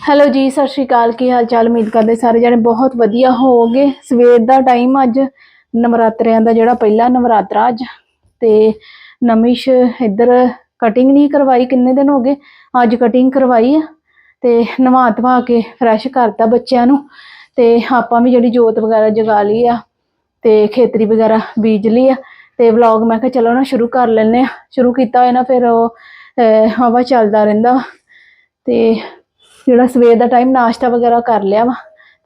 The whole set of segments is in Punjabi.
ਹੈਲੋ ਜੀ, ਸਤਿ ਸ਼੍ਰੀ ਅਕਾਲ। ਕੀ ਹਾਲ ਚਾਲ? ਉਮੀਦ ਕਰਦੇ ਸਾਰੇ ਜਣੇ ਬਹੁਤ ਵਧੀਆ ਹੋਵੋਗੇ। ਸਵੇਰ ਦਾ ਟਾਈਮ ਅੱਜ, ਨਵਰਾਤਰਿਆਂ ਦਾ ਜਿਹੜਾ ਪਹਿਲਾ ਨਵਰਾਤਰਾ ਅੱਜ। ਤੇ ਨਮਿਸ਼ ਇੱਧਰ ਕਟਿੰਗ ਨਹੀਂ ਕਰਵਾਈ, ਕਿੰਨੇ ਦਿਨ ਹੋ ਗਏ? ਅੱਜ ਕਟਿੰਗ ਕਰਵਾਈ ਆ। ਤੇ ਨਵਾ ਧਵਾ ਕੇ ਫਰੈਸ਼ ਕਰਤਾ ਬੱਚਿਆਂ ਨੂੰ। ਤੇ ਆਪਾਂ ਵੀ ਜਿਹੜੀ ਜੋਤ ਵਗੈਰਾ ਜਗਾ ਲਈ ਆ, ਤੇ ਖੇਤਰੀ ਵਗੈਰਾ ਬੀਜ ਲਈ ਆ। ਤੇ ਵਲੌਗ ਮੈਂ ਕਿਹਾ ਚਲੋ ਨਾ ਸ਼ੁਰੂ ਕਰ ਲੈਨੇ ਆ। ਸ਼ੁਰੂ ਕੀਤਾ ਹੋਇਆ ਨਾ, ਫਿਰ ਉਹ ਹਵਾ ਚੱਲਦਾ ਰਹਿੰਦਾ ਵਾ। ਤੇ ਜਿਹੜਾ ਸਵੇਰ ਦਾ ਟਾਈਮ ਨਾਸ਼ਤਾ ਵਗੈਰਾ ਕਰ ਲਿਆ ਵਾ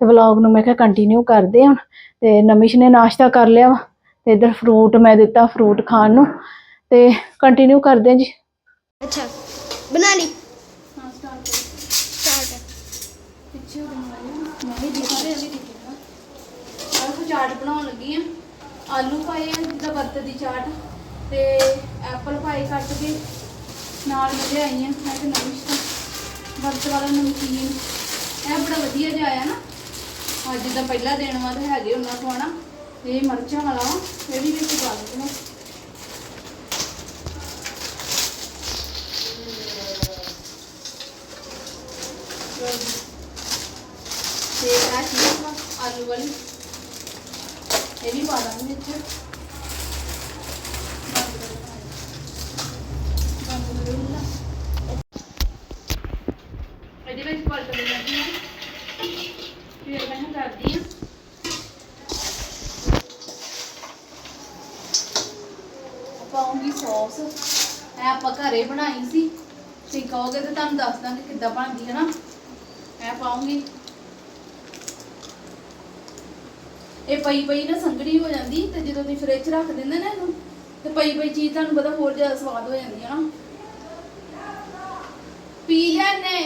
ਤੇ ਵਲੌਗ ਨੂੰ ਮੈਂ ਕਿਹਾ ਕੰਟੀਨਿਊ ਕਰਦੇ ਹਾਂ ਤੇ ਨਮਿਸ਼ ਨੇ ਨਾਸ਼ਤਾ ਕਰ ਲਿਆ ਵਾ ਤੇ ਇਧਰ ਫਰੂਟ ਮੈਂ ਦਿੱਤਾ ਫਰੂਟ ਖਾਣ ਨੂੰ ਤੇ ਕੰਟੀਨਿਊ ਕਰਦੇ ਹਾਂ ਜੀ। ਅੱਛਾ ਬਣਾ ਲਈ? ਚਾਟ। ਬਣਾਉਣ ਲੱਗੀ ਆ ਆਲੂ ਪਾਏ ਆ ਜਿੱਦਾਂ ਵਰਤ ਦੀ ਚਾਟ ਤੇ ਐਪਲ ਪਾਏ ਕੱਟ ਕੇ ਨਾਲ ਮਜ਼ੇ ਮੈਂ ਤੇ ਨਵੀਂ ਵਰਤ ਵਾਲਾ ਨਮਕੀਨ। ਇਹ ਬੜਾ ਵਧੀਆ ਜਿਹਾ ਆਇਆ ਨਾ। ਅੱਜ ਦਾ ਪਹਿਲਾ ਦਿਨ ਵਾ ਤੇ ਹੈਗੇ ਉਹਨਾਂ ਤੋਂ ਆਣਾ ਇਹ ਮਿਰਚਾਂ ਵਾਲਾ ਇਹ ਵੀ ਵਿੱਚ ਪਾ ਦਿੰਦੇ ਨੇ। ਤੇ ਇਹ ਚੀਜ਼ ਆਲੂ ਵਾਲੀ। ਇਹ ਵੀ ਪਾ ਦਾਂਗੇ ਵਿੱਚ। ਇਹਦੇ ਵਿੱਚ ਪਲਟ ਦੇ ਫਿਰ ਮੈਂ ਕਰਦੀ ਆ ਪਾਉਂਗੀ ਸੌਸ। ਇਹ ਆਪਾਂ ਘਰੇ ਬਣਾਈ ਸੀ। ਤੇ ਕਹੋਗੇ ਤਾਂ ਤੁਹਾਨੂੰ ਦੱਸ ਦਾਂਗੇ ਕਿੱਦਾਂ ਬਣਦੀ ਹੈ ਨਾ। ਇਹ ਪਾਉਂਗੀ। ਇਹ ਪਈ ਪਈ ਨਾ ਸੰਗੜੀ ਹੋ ਜਾਂਦੀ ਤੇ ਜਦੋਂ ਤੁਸੀਂ ਫ੍ਰਿਜ ਰੱਖ ਦਿੰਦੇ ਨਾ ਇਹਨੂੰ, ਤੇ ਪਈ ਪਈ ਚੀਜ਼ ਤੁਹਾਨੂੰ ਪਤਾ ਹੋਰ ਜ਼ਿਆਦਾ ਸਵਾਦ ਹੋ ਜਾਂਦੀ ਹੈ ਨਾ ਪੀ ਲੈਨੇ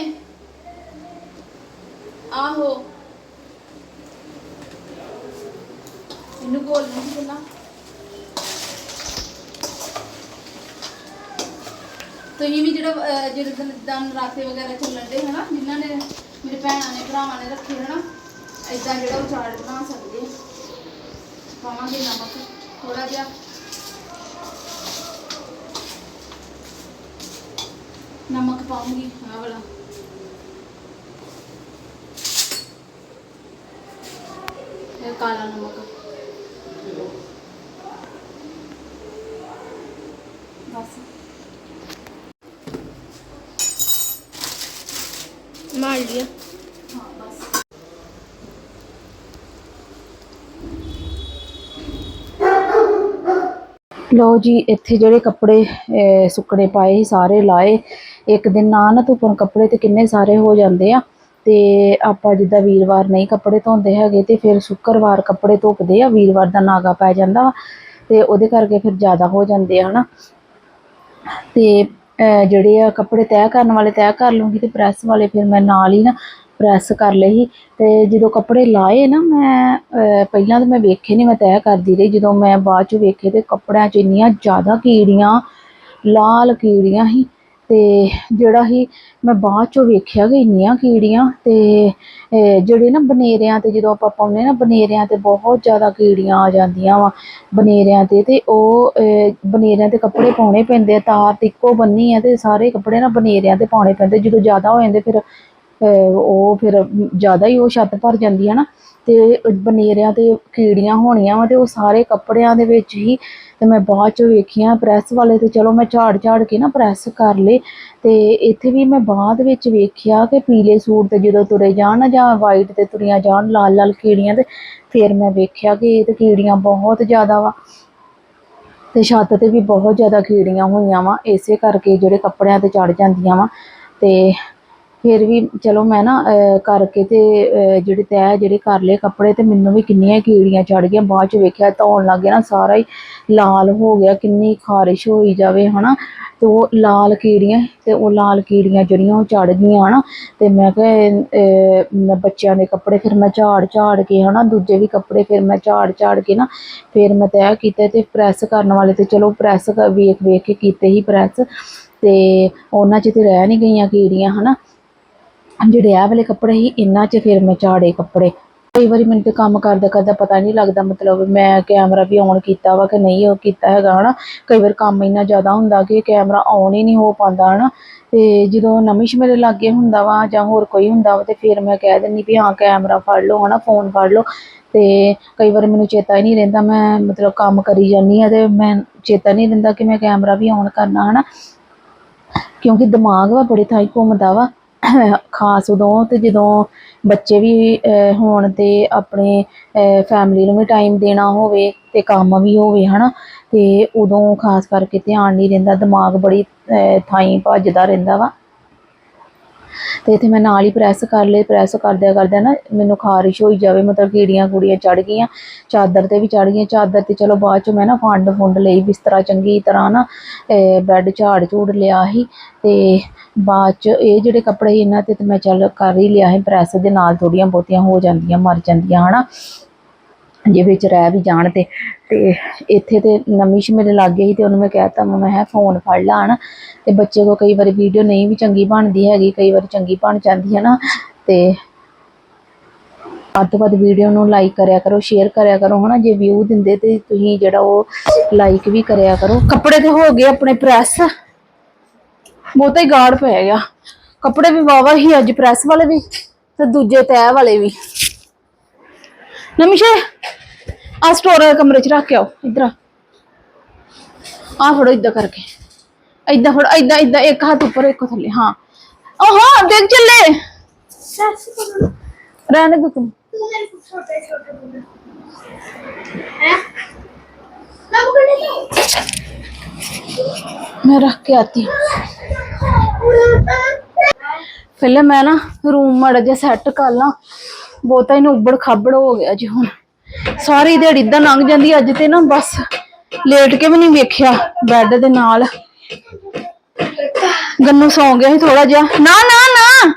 ਆਹੋ। ਇਹਨੂੰ ਕੋਲ ਨਹੀਂ ਪਹਿਲਾਂ। ਤੁਸੀਂ ਵੀ ਜਿਹੜਾ ਜਿਹੜੇ ਦਿਨ ਦਿਨ ਰਾਤੇ ਵਗੈਰਾ ਚੱਲਣ ਦੇ, ਹਨਾ, ਜਿਨ੍ਹਾਂ ਨੇ ਮੇਰੇ ਭੈਣਾਂ ਨੇ, ਭਰਾਵਾਂ ਨੇ ਰੱਖੇ, ਹਨਾ ਇਦਾਂ ਜਿਹੜਾ ਉਹ ਚਾਟ ਬਣਾ ਸਕਦੇ ਪਾਵਾਂਗੇ ਨਮਕ ਥੋੜਾ ਜਿਹਾ। ਨਮਕ ਪਾਉਂਗੀ, ਆਹ ਵਾਲਾ। ਕਾਲਾ ਨਮਕ। ਬਸ। ਮਾਰ ਲੋ ਜੀ ਇੱਥੇ ਜਿਹੜੇ ਕੱਪੜੇ ਸੁੱਕਣੇ ਪਾਏ ਸਾਰੇ ਲਾਏ। ਇੱਕ ਦਿਨ ਨਾ ਨਾ ਧੁੱਪਣ ਕੱਪੜੇ ਤੇ ਕਿੰਨੇ ਸਾਰੇ ਹੋ ਜਾਂਦੇ ਆ। ਤੇ ਆਪਾਂ ਜਿੱਦਾਂ ਵੀਰਵਾਰ ਨਹੀਂ ਕੱਪੜੇ ਧੋਂਦੇ ਹੈਗੇ ਅਤੇ ਫਿਰ ਸ਼ੁੱਕਰਵਾਰ ਕੱਪੜੇ ਧੁੱਪਦੇ ਆ, ਵੀਰਵਾਰ ਦਾ ਨਾਗਾ ਪੈ ਜਾਂਦਾ ਵਾ ਤੇ ਉਹਦੇ ਕਰਕੇ ਫਿਰ ਜ਼ਿਆਦਾ ਹੋ ਜਾਂਦੇ ਆ ਹੈ ਨਾ ਅਤੇ ਜਿਹੜੇ ਆ ਕੱਪੜੇ ਤੈਅ ਕਰਨ ਵਾਲੇ ਤੈਅ ਕਰ ਲੂੰਗੀ ਅਤੇ ਪ੍ਰੈਸ ਵਾਲੇ ਫਿਰ ਮੈਂ ਨਾਲ ਹੀ ਨਾ ਪ੍ਰੈਸ ਕਰ ਲਏ ਸੀ। ਅਤੇ ਜਦੋਂ ਕੱਪੜੇ ਲਾਏ ਨਾ ਮੈਂ ਪਹਿਲਾਂ ਤਾਂ ਮੈਂ ਵੇਖੇ ਨਹੀਂ ਮੈਂ ਤੈਅ ਕਰਦੀ ਰਹੀ। ਜਦੋਂ ਮੈਂ ਬਾਅਦ ਚ ਵੇਖੇ ਤਾਂ ਕੱਪੜਿਆਂ 'ਚ ਇੰਨੀਆਂ ਜ਼ਿਆਦਾ ਕੀੜੀਆਂ, ਲਾਲ ਕੀੜੀਆਂ ਸੀ। ਤੇ ਜਿਹੜਾ ਹੀ ਮੈਂ ਬਾਅਦ ਚੋਂ ਵੇਖਿਆ ਕਿ ਇੰਨੀਆਂ ਕੀੜੀਆਂ ਤੇ ਜਿਹੜੇ ਨਾ ਬਨੇਰਿਆਂ ਤੇ ਜਦੋਂ ਆਪਾਂ ਪਾਉਂਦੇ ਨਾ, ਬਨੇਰਿਆਂ ਤੇ ਬਹੁਤ ਜ਼ਿਆਦਾ ਕੀੜੀਆਂ ਆ ਜਾਂਦੀਆਂ ਵਾ ਬਨੇਰਿਆਂ ਤੇ ਤੇ ਉਹ ਬਨੇਰਿਆਂ ਤੇ ਕੱਪੜੇ ਪਾਉਣੇ ਪੈਂਦੇ ਆ, ਤਾਰ ਤੇ ਇੱਕੋ ਬੰਨੀ ਆ ਤੇ ਸਾਰੇ ਕੱਪੜੇ ਨਾ ਬਨੇਰਿਆਂ ਤੇ ਪਾਉਣੇ ਪੈਂਦੇ, ਜਦੋਂ ਜ਼ਿਆਦਾ ਹੋ ਜਾਂਦੇ ਫਿਰ ਉਹ ਫਿਰ ਜ਼ਿਆਦਾ ਹੀ ਉਹ ਛੱਤ ਭਰ ਜਾਂਦੀ ਹੈ ਨਾ ਤੇ ਬਨੇਰਿਆਂ ਤੇ ਕੀੜੀਆਂ ਹੋਣੀਆਂ ਵਾ ਤੇ ਉਹ ਸਾਰੇ ਕੱਪੜਿਆਂ ਦੇ ਵਿੱਚ ਹੀ ਤੇ ਮੈਂ ਬਾਅਦ ਚ ਵੇਖੀਆਂ ਪ੍ਰੈਸ ਵਾਲੇ ਤੇ ਚਲੋ ਮੈਂ ਝਾੜ ਝਾੜ ਕੇ ਨਾ ਪ੍ਰੈਸ ਕਰ ਲਏ। ਤੇ ਇੱਥੇ ਵੀ ਮੈਂ ਬਾਅਦ ਵਿੱਚ ਵੇਖਿਆ ਕਿ ਪੀਲੇ ਸੂਟ ਤੇ ਜਦੋਂ ਤੁਰੇ ਜਾਣ ਜਾਂ ਵਾਈਟ ਤੇ ਤੁਰੀਆਂ ਜਾਣ, ਲਾਲ ਲਾਲ ਕੀੜੀਆਂ ਤੇ ਫਿਰ ਮੈਂ ਵੇਖਿਆ ਕਿ ਇਹ ਤੇ ਕੀੜੀਆਂ ਬਹੁਤ ਜ਼ਿਆਦਾ ਵਾ। ਤੇ ਛੱਤ ਤੇ ਵੀ ਬਹੁਤ ਜ਼ਿਆਦਾ ਕੀੜੀਆਂ ਹੋਈਆਂ ਵਾ, ਇਸੇ ਕਰਕੇ ਜਿਹੜੇ ਕੱਪੜਿਆਂ ਤੇ ਚੜ ਜਾਂਦੀਆਂ ਵਾ। ਤੇ ਫਿਰ ਵੀ ਚਲੋ ਮੈਂ ਨਾ ਕਰਕੇ ਤੇ ਜਿਹੜੇ ਤੈਅ ਜਿਹੜੇ ਕਰ ਲਏ ਕੱਪੜੇ ਤੇ ਮੈਨੂੰ ਵੀ ਕਿੰਨੀਆਂ ਕੀੜੀਆਂ ਚੜ ਗਈਆਂ। ਬਾਅਦ ਚ ਵੇਖਿਆ ਧੋਣ ਲੱਗ ਗਿਆ ਨਾ, ਸਾਰਾ ਹੀ ਲਾਲ ਹੋ ਗਿਆ, ਕਿੰਨੀ ਖਾਰਿਸ਼ ਹੋਈ ਜਾਵੇ, ਹਨਾ। ਤੇ ਉਹ ਲਾਲ ਕੀੜੀਆਂ, ਤੇ ਉਹ ਲਾਲ ਕੀੜੀਆਂ ਜਿਹੜੀਆਂ ਉਹ ਚੜ ਗਈਆਂ, ਹਨਾ। ਤੇ ਮੈਂ ਕਿਹਾ ਮੈਂ ਬੱਚਿਆਂ ਦੇ ਕੱਪੜੇ ਫਿਰ ਮੈਂ ਝਾੜ ਝਾੜ ਕੇ, ਹਨਾ, ਦੂਜੇ ਵੀ ਕੱਪੜੇ ਫਿਰ ਮੈਂ ਝਾੜ ਝਾੜ ਕੇ ਨਾ, ਫਿਰ ਮੈਂ ਤੈਅ ਕੀਤੇ ਤੇ ਪ੍ਰੈਸ ਕਰਨ ਵਾਲੇ ਤੇ ਚਲੋ ਪ੍ਰੈਸ ਵੇਖ ਵੇਖ ਕੇ ਕੀਤੇ ਹੀ ਪ੍ਰੈਸ। ਤੇ ਉਹਨਾਂ 'ਚ ਤੇ ਰਹਿ ਨਹੀਂ ਗਈਆਂ ਕੀੜੀਆਂ, ਹਨਾ। ਜਿਹੜੇ ਆਹ ਵਾਲੇ ਕੱਪੜੇ ਸੀ, ਇਹਨਾਂ 'ਚ ਫਿਰ ਮੈਂ ਝਾੜੇ ਕੱਪੜੇ। ਕਈ ਵਾਰੀ ਮੈਨੂੰ ਤੇ ਕੰਮ ਕਰਦਾ ਕਰਦਾ ਪਤਾ ਨਹੀਂ ਲੱਗਦਾ, ਮਤਲਬ ਮੈਂ ਕੈਮਰਾ ਵੀ ਔਨ ਕੀਤਾ ਵਾ ਕਿ ਨਹੀਂ ਉਹ ਕੀਤਾ ਹੈਗਾ, ਹਨਾ। ਕਈ ਵਾਰ ਕੰਮ ਇੰਨਾ ਜ਼ਿਆਦਾ ਹੁੰਦਾ ਕਿ ਕੈਮਰਾ ਔਨ ਹੀ ਨਹੀਂ ਹੋ ਪਾਉਂਦਾ, ਹਨਾ। ਤੇ ਜਦੋਂ ਨਵੀਂ ਮੇਰੇ ਲਾਗੇ ਹੁੰਦਾ ਵਾ ਜਾਂ ਹੋਰ ਕੋਈ ਹੁੰਦਾ ਵਾ ਤੇ ਫਿਰ ਮੈਂ ਕਹਿ ਦਿੰਨੀ ਵੀ ਹਾਂ, ਕੈਮਰਾ ਫੜ ਲਓ, ਹਨਾ, ਫੋਨ ਫੜ ਲਓ। ਤੇ ਕਈ ਵਾਰ ਮੈਨੂੰ ਚੇਤਾ ਹੀ ਨਹੀਂ ਰਹਿੰਦਾ, ਮੈਂ ਮਤਲਬ ਕੰਮ ਕਰੀ ਜਾਂਦੀ ਆ ਤੇ ਮੈਂ ਚੇਤਾ ਨਹੀਂ ਰਹਿੰਦਾ ਕਿ ਮੈਂ ਕੈਮਰਾ ਵੀ ਔਨ ਕਰਨਾ, ਹਨਾ। ਕਿਉਂਕਿ ਦਿਮਾਗ ਵਾ ਬੜੇ ਥਾਈ ਘੁੰਮਦਾ ਵਾ। ਖਾਸ ਉਦੋਂ ਅਤੇ ਜਦੋਂ ਬੱਚੇ ਵੀ ਹੋਣ ਤੇ ਆਪਣੇ ਫੈਮਿਲੀ ਨੂੰ ਵੀ ਟਾਈਮ ਦੇਣਾ ਹੋਵੇ ਅਤੇ ਕੰਮ ਵੀ ਹੋਵੇ ਹੈ ਨਾ ਅਤੇ ਉਦੋਂ ਖਾਸ ਕਰਕੇ ਧਿਆਨ ਨਹੀਂ ਰਹਿੰਦਾ, ਦਿਮਾਗ ਬੜੀ ਥਾਈਂ ਭੱਜਦਾ ਰਹਿੰਦਾ ਵਾ। ਤੇ ਇੱਥੇ ਮੈਂ ਨਾਲ ਹੀ ਪ੍ਰੈਸ ਕਰ ਲਈ ਪ੍ਰੈਸ ਕਰਦਿਆਂ ਕਰਦਿਆਂ ਨਾ ਮੈਨੂੰ ਖਾਰਿਸ਼ ਹੋਈ ਜਾਵੇ, ਮਤਲਬ ਕੀੜੀਆਂ ਕੁੜੀਆਂ ਚੜ ਗਈਆਂ, ਚਾਦਰ ਤੇ ਵੀ ਚੜ ਗਈਆਂ, ਚਾਦਰ ਤੇ ਚਲੋ ਬਾਅਦ ਚ ਮੈਂ ਨਾ ਫੰਡ ਫੁੰਡ ਲਈ ਬਿਸਤਰਾ ਚੰਗੀ ਤਰ੍ਹਾਂ ਨਾ, ਅਹ, ਬੈੱਡ ਝਾੜ ਝੂੜ ਲਿਆ ਸੀ ਤੇ ਬਾਅਦ ਚ ਇਹ ਜਿਹੜੇ ਕੱਪੜੇ ਸੀ ਇਹਨਾਂ ਤੇ ਤੇ ਮੈਂ ਚੱਲ ਕਰ ਹੀ ਲਿਆ ਸੀ, ਪ੍ਰੈਸ ਦੇ ਨਾਲ ਥੋੜੀਆਂ ਬਹੁਤੀਆਂ ਹੋ ਜਾਂਦੀਆਂ, ਮਰ ਜਾਂਦੀਆਂ, ਹਨਾ। ਜੇ ਵਿੱਚ ਰਹਿ ਵੀ ਜਾਣ ਤੇ ਤੇ ਇੱਥੇ ਤੇ ਨਮਿਸ਼ ਮੇਰੇ ਲਾਗੇ ਸੀ ਤੇ ਉਹਨੂੰ ਮੈਂ ਕਹਿਤਾ, ਮੈਂ ਹੈ ਫੋਨ ਫੜ ਲਾ ਤੇ ਬੱਚੇ ਕੋ ਕਈ ਵਾਰੀ ਵੀਡੀਓ ਨਹੀਂ ਵੀ ਚੰਗੀ ਬਣਦੀ ਹੈਗੀ, ਕਈ ਵਾਰੀ ਚੰਗੀ ਬਣ ਜਾਂਦੀ ਹੈ ਨਾ। ਤੇ ਵੱਧ ਤੋਂ ਵੱਧ ਵੀਡੀਓ ਨੂੰ ਲਾਈਕ ਕਰਿਆ ਕਰੋ ਸ਼ੇਅਰ ਕਰਿਆ ਕਰੋ ਹਨਾ। ਜੇ ਵਿਊ ਦਿੰਦੇ ਤੇ ਤੁਸੀਂ ਜਿਹੜਾ ਉਹ ਲਾਈਕ ਵੀ ਕਰਿਆ ਕਰੋ। ਕੱਪੜੇ ਤੇ ਹੋ ਗਏ ਆਪਣੇ ਪ੍ਰੈਸ ਬਹੁਤਾ ਹੀ ਗਾੜ ਪੈ ਗਿਆ। ਕੱਪੜੇ ਵੀ ਵਾਵਾ ਹੀ ਅੱਜ ਪ੍ਰੈਸ ਵਾਲੇ ਵੀ ਤੇ ਦੂਜੇ ਤੈਅ ਵਾਲੇ ਵੀ। ਨਮਿਸ਼ੇ ਆ ਸਟੋਰ ਕਮਰੇ ਚ ਰੱਖ ਕੇ ਆਓ, ਇਧਰ ਆ। ਆਹ ਫੜੋ ਇਦਾਂ ਕਰਕੇ। ਇਦਾਂ ਫੜੋ ਇਦਾਂ ਇਦਾਂ ਇੱਕ ਹੱਥ ਉੱਪਰ, ਇੱਕ ਥੱਲੇ, ਹਾਂ। ਉਹ ਹਾਂ ਦੇਖ ਚੱਲੇ। ਸੱਸ ਕੋਲ ਰਹਿਣ ਦੇ ਤੂੰ ਤੂੰ ਮੇਰੇ ਕੋਲ ਛੋਟੇ ਛੋਟੇ ਬੁੱਲੇ ਹੈ ਨਾ ਬੁੱਲੇ ਨਹੀਂ ਮੈਂ ਰੱਖ ਕੇ ਆਤੀ। ਪਹਿਲੇ ਮੈਂ ਨਾ ਰੂਮ ਮੜ ਜਾ ਸੈੱਟ ਕਰ ਲਾਂ। ਬਹੁਤਾ ਹੀ ਉੱਬੜ ਖਾਬੜ ਹੋ ਗਿਆ ਜੀ ਹੁਣ। ਸਾਰੀ ਦਿਹਾੜੀ ਇਦਾਂ ਲੰਘ ਜਾਂਦੀ ਅੱਜ ਤੇ ਨਾ ਬਸ ਲੇਟ ਕੇ ਵੀ ਨਹੀਂ ਵੇਖਿਆ ਬੈੱਡ ਦੇ ਨਾਲ। ਗੰਨੂ ਸੌਂ ਗਿਆ ਸੀ ਥੋੜਾ ਜਿਹਾ। ਨਾ ਨਾ ਨਾ।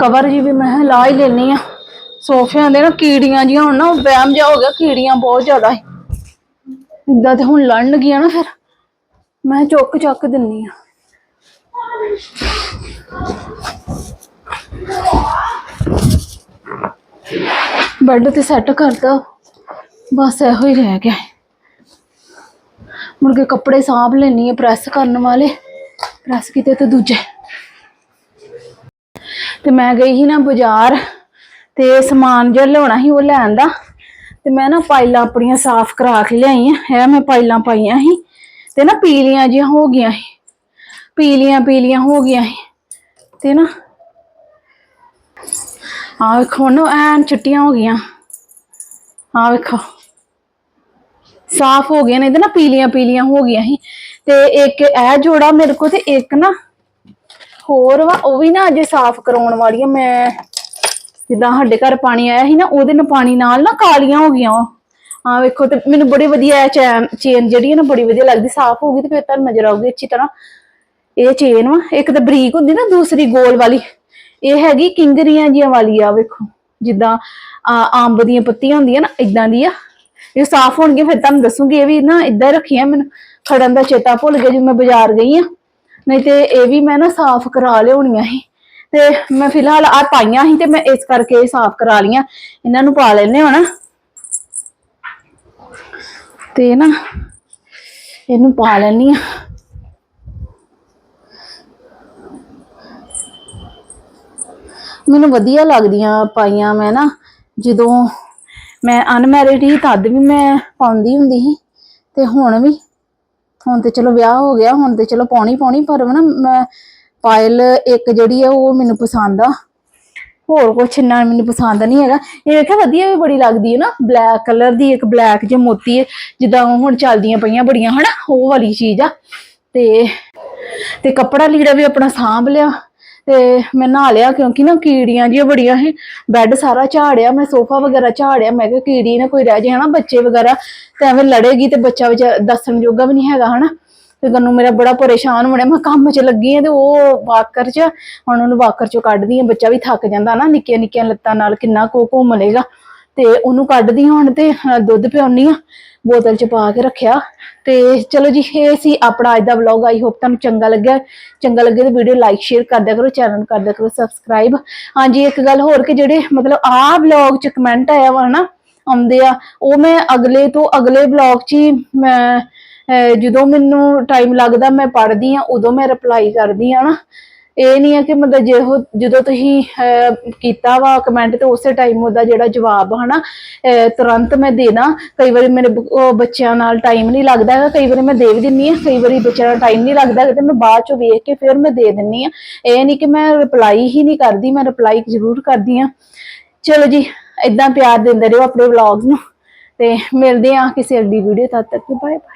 ਕਵਰ ਜੀ ਵੀ ਮੈਂ ਲਾ ਹੀ ਲੈਣੀ ਆ। ਸੋਫਿਆਂ ਦੇ ਨਾ ਕੀੜੀਆਂ ਜੀਆਂ ਹੁਣ ਨਾ, ਵਹਿਮ ਜਿਹਾ ਹੋ ਗਿਆ, ਕੀੜੀਆਂ ਬਹੁਤ ਜ਼ਿਆਦਾ ਹੈ ਇਦਾਂ ਤੇ ਹੁਣ ਲੜਨ ਗਿਆ ਨਾ ਫਿਰ। ਮੈਂ ਚੁੱਕ ਚੱਕ ਦਿੰਨੀ ਆ। ਬੈੱਡ ਤੇ ਸੈੱਟ ਕਰਤਾ। ਬਸ ਇਹੋ ਹੀ ਰਹਿ ਗਿਆ। ਮੁੜ ਕੇ ਕੱਪੜੇ ਸਾਂਭ ਲੈਣੀ ਹੈ ਪ੍ਰੈਸ ਕਰਨ ਵਾਲੇ। ਪ੍ਰੈਸ ਕੀਤੇ ਤੇ ਦੂਜੇ। ਤੇ ਮੈਂ ਗਈ ਸੀ ਨਾ ਬਾਜ਼ਾਰ, ਤੇ ਸਮਾਨ ਜਿਹੜਾ ਲਿਆਉਣਾ ਸੀ ਉਹ ਲੈਣ ਦਾ। ਤੇ ਮੈਂ ਨਾ ਪਾਈਲਾਂ ਆਪਣੀਆਂ ਸਾਫ਼ ਕਰਾ ਕੇ ਲਿਆਈ ਆ ਇਹ ਮੈਂ ਪਾਈਲਾਂ ਪਾਈਆਂ ਸੀ। ਤੇ ਨਾ ਪੀਲੀਆਂ ਜਿਹੀਆਂ ਹੋ ਗਈਆਂ ਸੀ। ਪੀਲੀਆਂ ਪੀਲੀਆਂ ਹੋ ਗਈਆਂ ਸੀ। ਤੇ ਨਾ ਆ ਵੇਖੋ ਨਾ ਐਨ ਚਿੱਟੀਆਂ ਹੋ ਗਈਆਂ। ਆ ਵੇਖੋ। ਸਾਫ਼ ਹੋ ਗਈਆਂ ਨੇ, ਇਹਦੇ ਨਾ ਪੀਲੀਆਂ ਪੀਲੀਆਂ ਹੋ ਗਈਆਂ ਸੀ। ਤੇ ਇੱਕ ਇਹ ਜੋੜਾ ਮੇਰੇ ਕੋਲ ਤੇ ਇੱਕ ਨਾ ਹੋਰ ਵਾ, ਉਹ ਵੀ ਨਾ ਅਜੇ ਸਾਫ਼ ਕਰਾਉਣ ਵਾਲੀ ਆ। ਮੈਂ ਜਿੱਦਾਂ ਸਾਡੇ ਘਰ ਪਾਣੀ ਆਇਆ ਸੀ ਨਾ, ਉਹਦੇ ਨਾਲ ਪਾਣੀ ਨਾਲ ਨਾ ਕਾਲੀਆਂ ਹੋ ਗਈਆਂ ਉਹ ਆ ਵੇਖੋ ਤੇ ਮੈਨੂੰ ਬੜੀ ਵਧੀਆ ਚੈਨ, ਚੇਨ ਜਿਹੜੀ ਹੈ ਨਾ, ਬੜੀ ਵਧੀਆ ਲੱਗਦੀ। ਸਾਫ਼ ਹੋ ਗਈ ਤੇ ਫਿਰ ਤੁਹਾਨੂੰ ਨਜ਼ਰ ਆਊਗੀ ਅੱਛੀ ਤਰ੍ਹਾਂ। ਇਹ ਚੇਨ ਵਾ, ਇੱਕ ਤਾਂ ਬਰੀਕ ਹੁੰਦੀ ਨਾ, ਦੂਸਰੀ ਗੋਲ ਵਾਲੀ। ਇਹ ਹੈਗੀ ਕਿੰਗਰੀਆਂ ਜੀਆਂ ਵਾਲੀ ਆ ਵੇਖੋ। ਜਿੱਦਾਂ ਆ, ਅੰਬ ਦੀਆਂ ਪੱਤੀਆਂ ਹੁੰਦੀਆਂ ਨਾ ਇਦਾਂ ਦੀ ਆ ਇਹ ਸਾਫ਼ ਹੋਣਗੇ ਫਿਰ ਤੁਹਾਨੂੰ ਦੱਸੂਗੀ ਇਹ ਵੀ ਨਾ ਇਦਾਂ ਰੱਖੀਆਂ ਮੈਨੂੰ। ਖੜਨ ਦਾ ਚੇਤਾ ਭੁੱਲ ਗਿਆ ਜਦੋਂ ਮੈਂ ਬਾਜ਼ਾਰ ਗਈ ਆ। ਨਹੀਂ ਤੇ ਇਹ ਵੀ ਮੈਂ ਨਾ ਸਾਫ਼ ਕਰਾ ਲਿਆਉਣੀਆਂ ਸੀ। ਤੇ ਮੈਂ ਫਿਲਹਾਲ ਆ ਪਾਈਆਂ ਸੀ ਤੇ ਮੈਂ ਇਸ ਕਰਕੇ ਸਾਫ਼ ਕਰਾ ਲੀਆਂ ਇਹਨਾਂ ਨੂੰ ਪਾ ਲੈਨੇ ਹੁਣ ਤੇ ਨਾ ਇਹਨੂੰ ਪਾ ਲੈਣੀ ਆ ਮੈਨੂੰ ਵਧੀਆ ਲੱਗਦੀਆਂ ਪਾਈਆਂ ਮੈਂ ਨਾ, ਜਦੋਂ ਮੈਂ ਅਨਮੈਰਿਡ ਸੀ ਤਦ ਵੀ ਮੈਂ ਪਾਉਂਦੀ ਹੁੰਦੀ ਸੀ, ਤੇ ਹੁਣ ਵੀ। ਹੁਣ ਤੇ ਚਲੋ ਵਿਆਹ ਹੋ ਗਿਆ, ਹੁਣ ਤੇ ਚਲੋ ਪਾਉਣੀ ਪਾਉਣੀ, ਪਰ ਨਾ ਮੈਂ ਪਾਇਲ ਇੱਕ ਜਿਹੜੀ ਆ ਉਹ ਮੈਨੂੰ ਪਸੰਦ ਆ। ਹੋਰ ਕੁਛ ਇੰਨਾ ਮੈਨੂੰ ਪਸੰਦ ਨਹੀਂ ਹੈਗਾ। ਇਹ ਵੇਖਿਆ ਵਧੀਆ ਵੀ ਬੜੀ ਲੱਗਦੀ ਹੈ ਨਾ ਬਲੈਕ ਕਲਰ ਦੀ ਇੱਕ ਬਲੈਕ ਜੇ ਮੋਤੀ ਹੈ ਜਿੱਦਾਂ ਹੁਣ ਚੱਲਦੀਆਂ ਪਈਆਂ ਬੜੀਆਂ, ਹਨਾ, ਉਹ ਵਾਲੀ ਚੀਜ਼ ਆ। ਤੇ ਤੇ ਕੱਪੜਾ ਲੀੜਾ ਵੀ ਆਪਣਾ ਸਾਂਭ ਲਿਆ। ਤੇ ਮੈਂ ਨਹਾ ਲਿਆ ਕਿਉਂਕਿ ਨਾ ਕੀੜੀਆਂ ਜਿਹੀਆਂ ਬੜੀਆਂ ਸੀ। ਬੈੱਡ ਸਾਰਾ ਝਾੜਿਆ, ਮੈਂ ਸੋਫਾ ਵਗੈਰਾ ਝਾੜਿਆ। ਮੈਂ ਕਿਹਾ ਕੀੜੀ ਨਾ ਕੋਈ ਰਹਿ ਜੇ ਹਨਾ ਬੱਚੇ ਵਗੈਰਾ, ਤੇ ਐਵੇਂ ਲੜੇਗੀ ਤੇ ਬੱਚਾ ਵਿੱਚ ਦੱਸਣ ਜੋਗਾ ਵੀ ਨਹੀਂ ਹੈਗਾ ਹਨਾ। ਤੇ ਗੰਨੂ ਮੇਰਾ ਬੜਾ ਪਰੇਸ਼ਾਨ ਹੋਣਿਆ ਮੈਂ ਕੰਮ 'ਚ ਲੱਗੀ ਆ ਤੇ ਉਹ ਵਾਕਰ 'ਚ, ਹੁਣ ਉਹਨੂੰ ਵਾਕਰ 'ਚੋਂ ਕੱਢਦੀ ਆ। ਬੱਚਾ ਵੀ ਥੱਕ ਜਾਂਦਾ ਨਾ ਨਿੱਕੀਆਂ ਨਿੱਕੀਆਂ ਲੱਤਾਂ ਨਾਲ ਕਿੰਨਾ ਕੋ ਘੁੰਮ ਲੇਗਾ ਤੇ ਉਹਨੂੰ ਕੱਢਦੀ ਹੁਣ ਤੇ ਦੁੱਧ ਪਿਆਉਣੀ ਆ, ਬੋਤਲ 'ਚ ਪਾ ਕੇ ਰੱਖਿਆ। ਤੇ ਚਲੋ ਜੀ, ਇਹ ਸੀ ਆਪਣਾ ਅੱਜ ਦਾ ਵਲੌਗ ਆਈ ਹੋਪ ਤੁਹਾਨੂੰ ਚੰਗਾ ਲੱਗਿਆ। ਚੰਗਾ ਲੱਗੇ ਤਾਂ ਵੀਡੀਓ ਲਾਈਕ ਸ਼ੇਅਰ ਕਰ ਕਰੋ ਚੈਨਲ ਕਰ ਦਿਆ ਕਰੋ ਸਬਸਕ੍ਰਾਈਬ ਹਾਂਜੀ, ਇੱਕ ਗੱਲ ਹੋਰ ਕਿ ਜਿਹੜੇ ਮਤਲਬ ਆਹ ਵਲੌਗ 'ਚ ਕਮੈਂਟ ਆਇਆ ਵਾ ਨਾ, ਆਉਂਦੇ ਆ, ਉਹ ਮੈਂ ਅਗਲੇ ਤੋਂ ਅਗਲੇ ਵਲੌਗ 'ਚ ਹੀ, ਮੈਂ ਜਦੋਂ ਮੈਨੂੰ ਟਾਈਮ ਲੱਗਦਾ, ਮੈਂ ਪੜ੍ਹਦੀ ਆ, ਉਦੋਂ ਮੈਂ ਰਿਪਲਾਈ ਕਰਦੀ ਆ ਨਾ। ਇਹ ਨਹੀਂ ਹੈ ਕਿ ਮਤਲਬ ਜੇ ਉਹ ਜਦੋਂ ਤੁਸੀਂ ਕੀਤਾ ਵਾ ਕਮੈਂਟ ਤੇ ਉਸੇ ਟਾਈਮ ਉਹਦਾ ਜਿਹੜਾ ਜਵਾਬ ਹਨਾ ਤੁਰੰਤ ਮੈਂ ਦੇਣਾ। ਕਈ ਵਾਰੀ ਮੇਰੇ ਬੱਚਿਆਂ ਨਾਲ ਟਾਈਮ ਨਹੀਂ ਲੱਗਦਾ ਹੈਗਾ। ਕਈ ਵਾਰੀ ਮੈਂ ਦੇ ਵੀ ਦਿੰਨੀ ਆ, ਕਈ ਵਾਰੀ ਬੱਚਿਆਂ ਨਾਲ ਟਾਈਮ ਨਹੀਂ ਲੱਗਦਾ ਤੇ ਮੈਂ ਬਾਅਦ ਚੋਂ ਵੇਖ ਕੇ ਫਿਰ ਮੈਂ ਦੇ ਦਿੰਨੀ ਆ। ਇਹ ਨਹੀਂ ਕਿ ਮੈਂ ਰਿਪਲਾਈ ਹੀ ਨਹੀਂ ਕਰਦੀ, ਮੈਂ ਰਿਪਲਾਈ ਜ਼ਰੂਰ ਕਰਦੀ ਆ। ਚਲੋ ਜੀ ਇਦਾਂ ਪਿਆਰ ਦਿੰਦੇ ਰਹੋ ਆਪਣੇ ਵਲੌਗਸ ਨੂੰ। ਤੇ ਮਿਲਦੇ ਆ ਕਿਸੇ ਅਗਲੀ ਵੀਡੀਓ ਤਦ ਤੱਕ। Bye bye